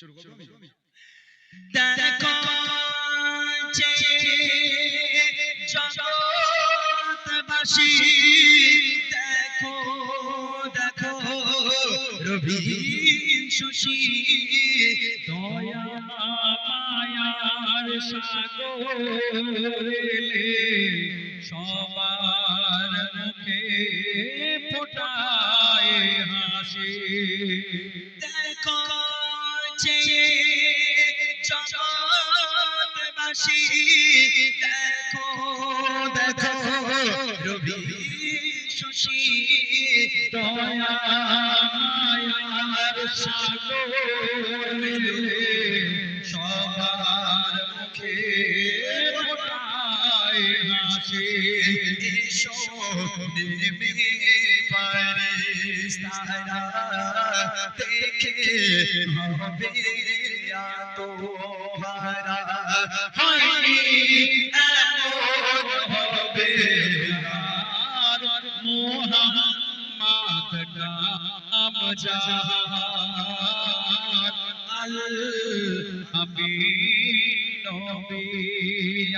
শুরু করব আমি? দেখো জগৎবাসী দেখো দেখো রবি শশী দয়া মায়ার সাগরে সবার মুখে জগৎবাসী দেখো দেখো রবি মায়ার সাগরে সবার মুখে ফোটায় হাসি দেখে হবে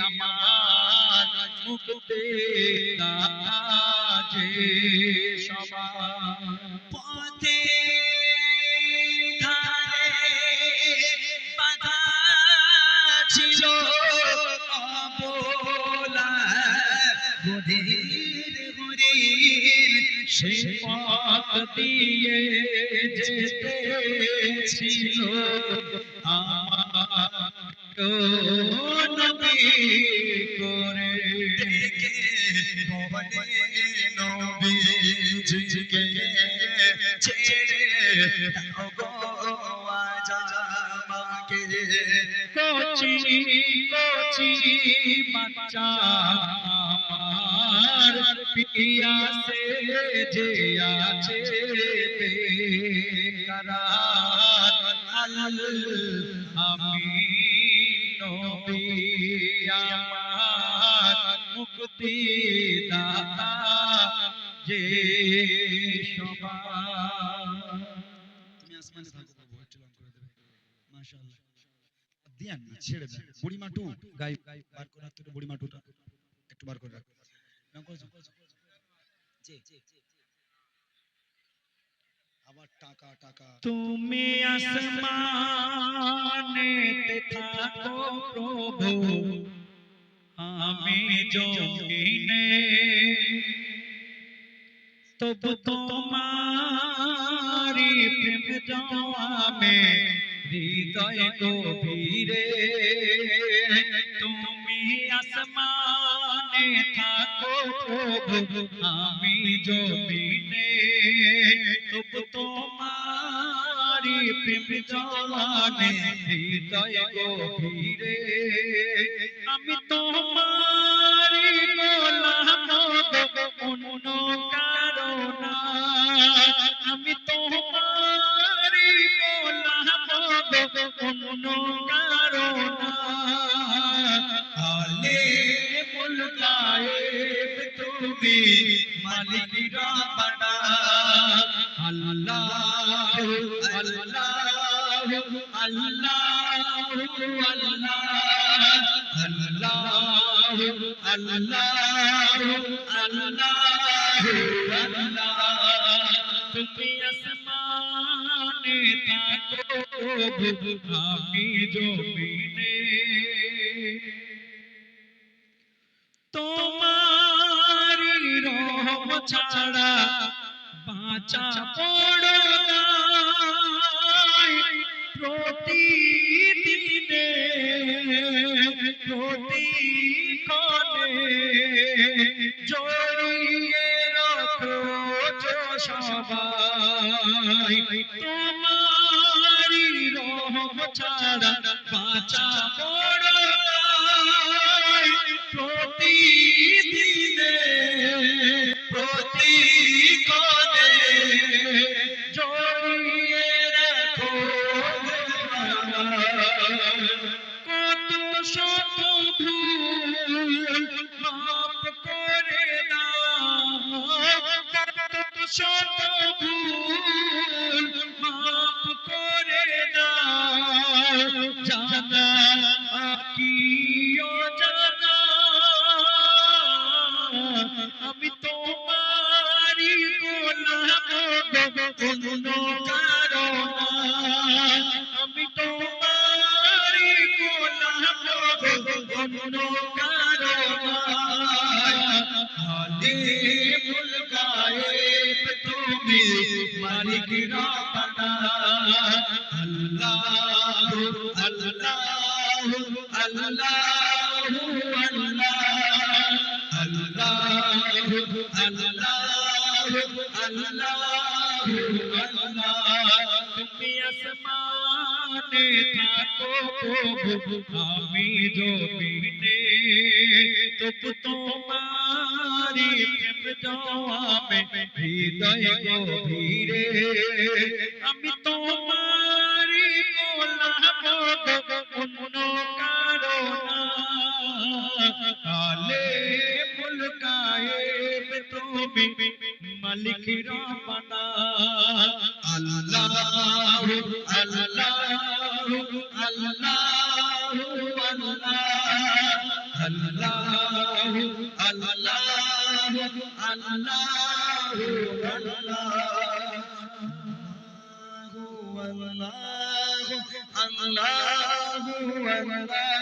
আমার মুক্তি দাতা যে ছিল আমার নবী করে নবীজিকে ছেড়ে গো আজ আমাকে। কচি কচি বাচ্চা পিয়াসে যে আছে বেকারার আল আমি নবী আমার মুক্তি দাতা যে ছেড়ে দেন বুড়িমা টু গাই বার করে হাত থেকে বুড়িমা একটু বার করে রাখ। তুমি আসমানেতে থাকো প্রভু। আমি জমিনে। তবু তোমারি প্রেম জমে হৃদয় গভীরে। তুমি আসমানে থাকো প্রভু। আমি জমিনে। তবু তোমারি প্রেম জমে হৃদয় গভীরে, আমি তোমারি গোলাম অন্য কারণা, আমি তোমারি গোলাম অন্য কারণা। আলে গায়েব তুমি মালিক আল্লাহ আল্লাহ আল্লাহ আল্লাহ তুমি আসমানে থাকো আমি জমিনে তোমার রহম ছাড়া বাঁচা পড় প্রতিদিনে প্রতিক্ষণে জড়িয়ে রাখো সবাই। তোমারি রহম ছাড়া বাঁচা বড় প্রতিদিনে প্রতিক্ষণে জড়িয়ে রাখো কত শত ভুল মাফ করে দাও জানা কি अू अना असम भावी जो তোমারি জবাবে হৃদয় গভীরে। আমি তোমারি গোলাম অন্য কারও কালে আল্লাহ আল্লাহ আল্লাহ আল্লাহ الله الله الله